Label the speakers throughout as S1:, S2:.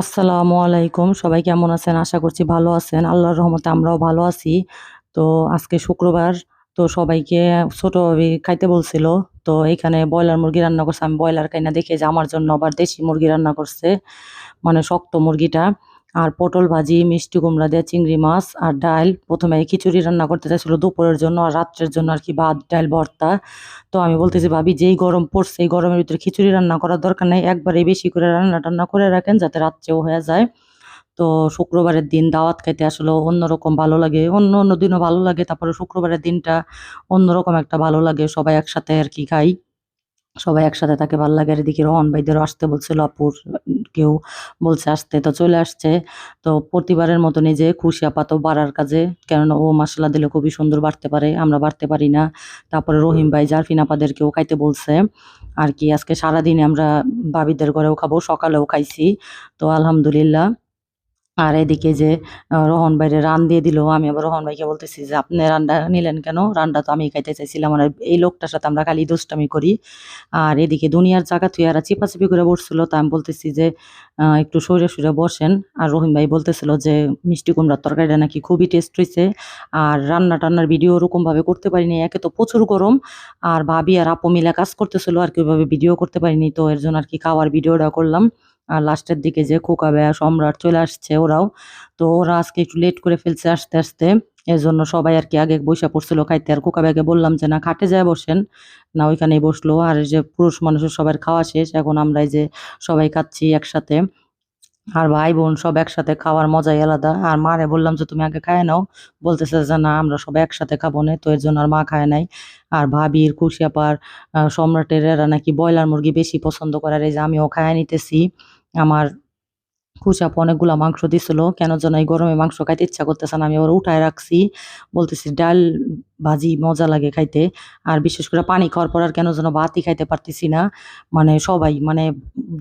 S1: আসসালামু আলাইকুম। সবাই কেমন আছেন? আশা করছি ভালো আছেন। আল্লাহর রহমতে আমরাও ভালো আছি। তো আজকে শুক্রবার, তো সবাইকে ছোটোভাবে খাইতে বলছিল। তো এখানে ব্রয়লার মুরগি রান্না করছে। আমি ব্রয়লার কাইনা দেখে যে আমার জন্য আবার দেশি মুরগি রান্না করছে। মানে শক্ত মুরগিটা। আর পটল ভাজি, মিষ্টি কুমড়া দিয়ে চিংড়ি মাছ আর ডাল। প্রথমে খিচুড়ি রান্না করতে চাইছিল দুপুরের জন্য আর রাত্রের জন্য আর কি ভাত, ডাল, ভর্তা। তো আমি বলতেছি, ভাবি, যেই গরম পড়ছে, এই গরমের ভিতরে খিচুড়ি রান্না করার দরকার নেই। একবারে বেশি করে রান্না টান্না করে রাখেন যাতে রাত্রেও হয়ে যায়। তো শুক্রবারের দিন দাওয়াত খাইতে আসলে অন্যরকম ভালো লাগে। অন্য অন্য দিনও ভালো লাগে, তারপরে শুক্রবারের দিনটা অন্যরকম একটা ভালো লাগে। সবাই একসাথে আর কি খাই। সবাই একসাথে থাকে, ভালো লাগে। আর এদিকে রহন ভাইদেরও আসতে বলছিল আপুর কেউ বলছে আসতে তো চলে আসছে। তো প্রতিবারের মতন এই যে খুশি আপাত বাড়ার কাজে কেননা ও মশলা দিলে খুবই সুন্দর বাড়তে পারে আমরা বাড়তে পারি না। তারপরে রহিম ভাই জারফিন আপাদেরকেও খাইতে বলছে। আর কি আজকে সারাদিনে আমরা বাবিদের ঘরেও খাব সকালেও খাইছি। তো আলহামদুলিল্লাহ। আর এদিকে যে রোহন ভাইরে রান দিয়ে দিল, আমি আবার রোহন ভাইকে বলতেছি যে, আপনি রান্না নিলেন কেন? রান্না তো আমি খাইতে চাইছিলাম, আর এই লোকটার সাথে আমরা খালি দুষ্টামি করি। আর এদিকে দুনিয়ার জায়গা তুই আর চিপাচিপি করে বসছিল, তা আমি বলতেছি যে একটু সরে সরে বসেন। আর রহিম ভাই বলতেছিল যে, মিষ্টি কুমড়ার তরকারিটা নাকি খুবই টেস্ট হয়েছে আর রান্না টান্নার ভিডিও ওরকম ভাবে করতে পারিনি, একে তো প্রচুর গরম, আর ভাবি আর আপু মিলে কাজ করতেছিল, আর কি ওইভাবে ভিডিও করতে পারিনি, তো এর জন্য আর কি খাওয়ার ভিডিওটা করলাম। আর লাস্টের দিকে যে খোকা বেয়া সম্রাট চলে আসছে ওরাও। তো ওরা আজকে একটু লেট করে ফেলছে আসতে আসতে। এর জন্য সবাই আর কি আগে বৈশা পড়ছিল খাইতে। আর খোকা বেয়াকে বললাম যে, না, খাটে যায় বসেন। না, ওইখানেই বসল। আর যে পুরুষ মানুষের সবার খাওয়া শেষ। এখন আমরা যে সবাই খাচ্ছি একসাথে। আর ভাই বোন সব একসাথে খাওয়ার মজাই আলাদা। আর মারে বললাম যে, তুমি আগে খায় নাও। বলতেছে যে, না, আমরা সবাই একসাথে খাব না। তো এর জন্য আর মা খায় নাই। আর ভাবির খুশি আপার সম্রাটের এরা নাকি ব্রয়লার মুরগি বেশি পছন্দ করে। আর এই যে আমিও খায় নিতেছি। আমার খুশি আপু অনেকগুলা মাংস দিছিল, কেন যেন এই গরমে মাংস খাইতে ইচ্ছা করতেছে না। আমি আবার উঠায় রাখছি, বলতেছি ডাল ভাজি মজা লাগে খাইতে, আর বিশেষ করে পানি খাওয়ার পর আর কেন যেন ভাতই খাইতে পারতেছি না। মানে সবাই মানে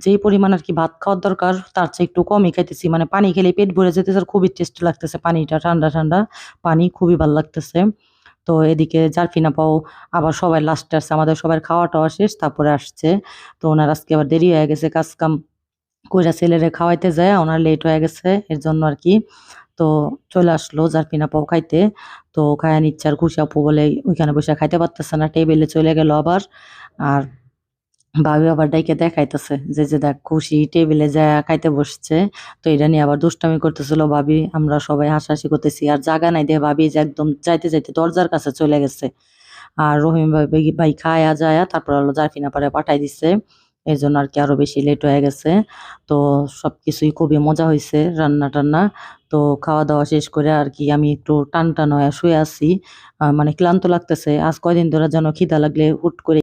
S1: যেই পরিমাণ আর কি ভাত খাওয়ার দরকার, তার চেয়ে একটু কমই খাইতেছি। মানে পানি খেলে পেট ভরে যেতেছে আর খুবই টেস্ট লাগতেছে পানিটা, ঠান্ডা ঠান্ডা পানি খুবই ভালো লাগতেছে। তো এদিকে জারফিনা পাও আবার সবাই লাস্টে আসছে, আমাদের সবার খাওয়া টাওয়া শেষ, তারপরে আসছে। তো ওনার আজকে আবার দেরি হয়ে গেছে কাজ কাম কইরা ছেলেরে খাওয়াইতে যায়, ওনার লেট হয়ে গেছে এর জন্য আর কি তো চলে আসলো জারফিনা পাও খাইতে। তো খায়া নিচ্ছে আর খুশি আপু বলে, ওইখানে বসে খাইতে পারতেছে না টেবিলে চলে গেল আবার। আর ভাবি আবার ডাইকে দেখাইতেছে যে যে দেখ, খুশি টেবিলে যায় খাইতে বসছে। তো এটা নিয়ে আবার দুষ্টামি করতেছিল ভাবি। আমরা সবাই হাসাহাসি করতেছি। আর জাগা নাই দিয়ে ভাবি যে একদম যাইতে যাইতে দরজার কাছে চলে গেছে। আর রহিম ভাই ভাই খায়া যায়, তারপর হলো জারফিনা পারে পাঠাই দিচ্ছে এর জন্য আর কি আরও বেশি লেট হয়ে গেছে। তো সব কিছুই খুবই মজা হয়েছে রান্না টান্না। তো খাওয়া দাওয়া শেষ করে আর কি আমি একটু টান টান হয়ে শুয়ে আসি মানে ক্লান্ত লাগতেছে। আজ কয়দিন ধরে যেন খিদা লাগলে হুট করে